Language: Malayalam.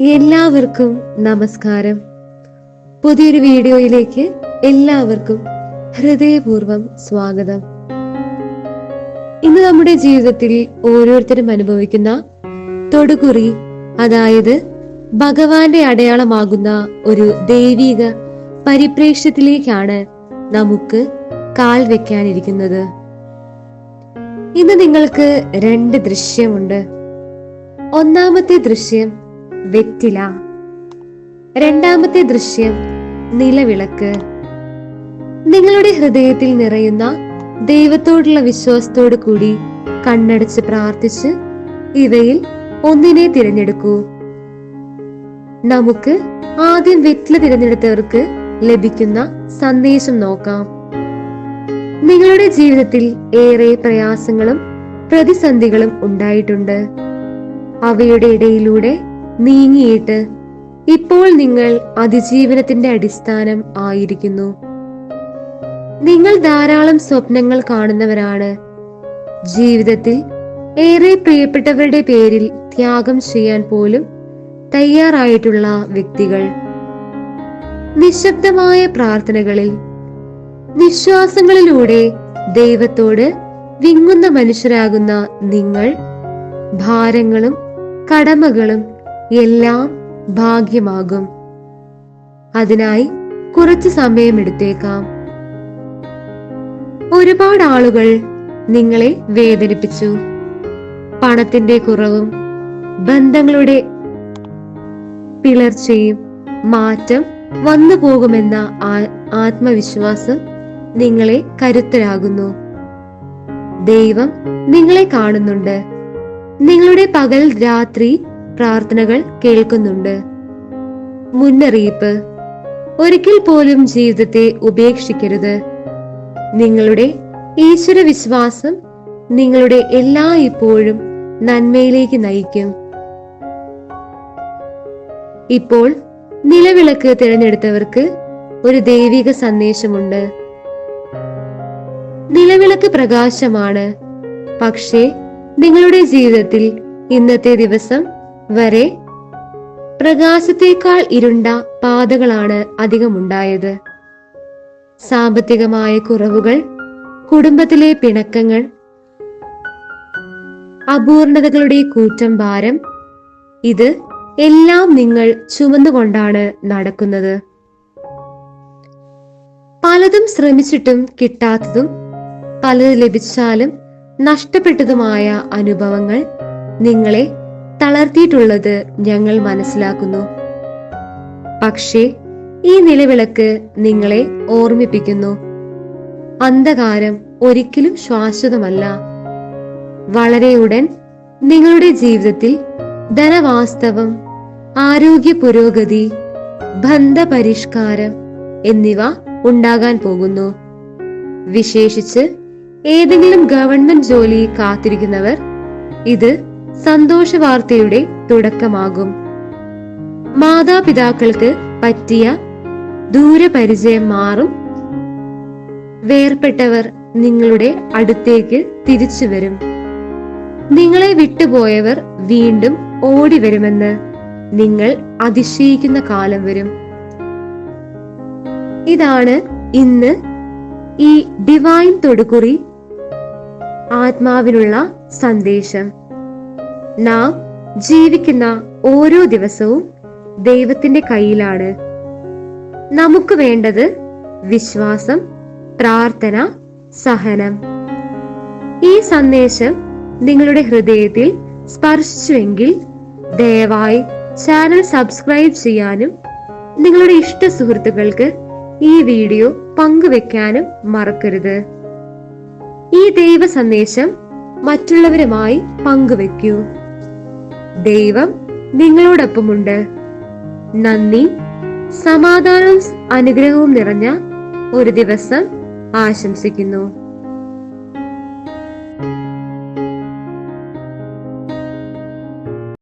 എല്ലാവർക്കും നമസ്കാരം. പുതിയൊരു വീഡിയോയിലേക്ക് എല്ലാവർക്കും ഹൃദയപൂർവം സ്വാഗതം. ഇന്ന് നമ്മുടെ ജീവിതത്തിൽ ഓരോരുത്തരും അനുഭവിക്കുന്ന തൊടുകുറി അതായത് ഭഗവാന്റെ അടയാളമാകുന്ന ഒരു ദൈവിക പരിപ്രേക്ഷ്യത്തിലേക്കാണ് നമുക്ക് കാൽ വെക്കാനിരിക്കുന്നത്. ഇന്ന് നിങ്ങൾക്ക് രണ്ട് ദൃശ്യമുണ്ട്. ഒന്നാമത്തെ ദൃശ്യം വെറ്റില. രണ്ടാമത്തെ ദൃശ്യം നിലവിളക്ക്. നിങ്ങളുടെ ഹൃദയത്തിൽ നിറയുന്ന ദൈവത്തോടുള്ള വിശ്വാസത്തോടു കൂടി കണ്ണടച്ച് പ്രാർത്ഥിച്ച് ഇവയിൽ ഒന്നിനെ തിരഞ്ഞെടുക്കൂ. നമുക്ക് ആദ്യം വെറ്റില തിരഞ്ഞെടുത്തവർക്ക് ലഭിക്കുന്ന സന്ദേശം നോക്കാം. നിങ്ങളുടെ ജീവിതത്തിൽ ഏറെ പ്രയാസങ്ങളും പ്രതിസന്ധികളും ഉണ്ടായിട്ടുണ്ട്. അവയുടെ ഇടയിലൂടെ നീങ്ങിയിട്ട് ഇപ്പോൾ നിങ്ങൾ അതിജീവനത്തിന്റെ അടിസ്ഥാനം ആയിരിക്കുന്നു. നിങ്ങൾ ധാരാളം സ്വപ്നങ്ങൾ കാണുന്നവരാണ്. ജീവിതത്തിൽ ഏറെ പ്രിയപ്പെട്ടവരുടെ പേരിൽ ത്യാഗം ചെയ്യാൻ പോലും തയ്യാറായിട്ടുള്ള വ്യക്തികൾ. നിശബ്ദമായ പ്രാർത്ഥനകളിൽ നിശ്വാസങ്ങളിലൂടെ ദൈവത്തോട് വിങ്ങുന്ന മനുഷ്യരാകുന്ന നിങ്ങൾ ഭാരങ്ങളും കടമകളും എല്ലാം ഭാഗ്യമാകും. അതിനായി കുറച്ച് സമയം എടുത്തേക്കാം ഒരുപാട് ആളുകൾ നിങ്ങളെ വേദനിപ്പിച്ചു. പണത്തിന്റെ കുറവും ബന്ധങ്ങളുടെ പിളർച്ചയും മാറ്റം വന്നു പോകുമെന്ന ആത്മവിശ്വാസം നിങ്ങളെ കരുത്തരാകുന്നു. ദൈവം നിങ്ങളെ കാണുന്നുണ്ട്. നിങ്ങളുടെ പകൽ രാത്രി പ്രാർത്ഥനകൾ കേൾക്കുന്നുണ്ട്. മുന്നറിയിപ്പ്. ഒരിക്കൽ പോലും ജീവിതത്തെ ഉപേക്ഷിക്കരുത്. നിങ്ങളുടെ ഈശ്വര വിശ്വാസം നിങ്ങളുടെ എല്ലാ ഇപ്പോഴും നന്മയിലേക്ക് നയിക്കും. ഇപ്പോൾ നിലവിളക്ക് തിരഞ്ഞെടുത്തവർക്ക് ഒരു ദൈവിക സന്ദേശമുണ്ട്. നിലവിളക്ക് പ്രകാശമാണ്. പക്ഷേ നിങ്ങളുടെ ജീവിതത്തിൽ ഇന്നത്തെ ദിവസം വരെ പ്രകാശത്തേക്കാൾ ഇരുണ്ട പാതകളാണ് അധികമുണ്ടായത്. സാമ്പത്തികമായ കുറവുകൾ കുടുംബത്തിലെ പിണക്കങ്ങൾ അപൂർണതകളുടെ കൂറ്റം ഭാരം ഇത് എല്ലാം നിങ്ങൾ ചുമന്നുകൊണ്ടാണ് നടക്കുന്നത്. പലതും ശ്രമിച്ചിട്ടും കിട്ടാത്തതും പലത് ലഭിച്ചാലും നഷ്ടപ്പെട്ടതുമായ അനുഭവങ്ങൾ നിങ്ങളെ തളർത്തിയിട്ടുള്ളത് ഞങ്ങൾ മനസ്സിലാക്കുന്നു. പക്ഷേ ഈ നിലവിളക്ക് നിങ്ങളെ ഓർമ്മിപ്പിക്കുന്നു. അന്ധകാരം ഒരിക്കലും ശാശ്വതമല്ല. വളരെ ഉടൻ നിങ്ങളുടെ ജീവിതത്തിൽ ധനവാസ്തവം ആരോഗ്യ പുരോഗതി ബന്ധപരിഷ്കാരം എന്നിവ ഉണ്ടാകാൻ പോകുന്നു. വിശേഷിച്ച് ഏതെങ്കിലും ഗവൺമെന്റ് ജോലി കാത്തിരിക്കുന്നവർ ഇത് സന്തോഷ വാർത്തയുടെ തുടക്കമാകും. മാതാപിതാക്കൾക്ക് പറ്റിയ ദൂരപരിചയം മാറും. വേർപെട്ടവർ നിങ്ങളുടെ അടുത്തേക്ക് തിരിച്ചു വരും. നിങ്ങളെ വിട്ടുപോയവർ വീണ്ടും ഓടി വരുമെന്ന് നിങ്ങൾ അതിശയിക്കുന്ന കാലം വരും. ഇതാണ് ഇന്ന് ഈ ഡിവൈൻ തൊടുകുറി ആത്മാവിനുള്ള സന്ദേശം. നാം ജീവിക്കുന്ന ഓരോ ദിവസവും ദൈവത്തിന്റെ കയ്യിലാണ്. നമുക്ക് വേണ്ടത് വിശ്വാസം പ്രാർത്ഥന സഹനം. ഈ സന്ദേശം നിങ്ങളുടെ ഹൃദയത്തിൽ സ്പർശിച്ചുവെങ്കിൽ ദയവായി ചാനൽ സബ്സ്ക്രൈബ് ചെയ്യാനും നിങ്ങളുടെ ഇഷ്ട സുഹൃത്തുക്കൾക്ക് ഈ വീഡിയോ പങ്കുവെക്കാനും മറക്കരുത്. ഈ ദൈവ സന്ദേശം മറ്റുള്ളവരുമായി പങ്കുവെക്കൂ. ദൈവം നിങ്ങളോടൊപ്പമുണ്ട്. നന്ദി സമാധാനവും അനുഗ്രഹവും നിറഞ്ഞ ഒരു ദിവസം ആശംസിക്കുന്നു.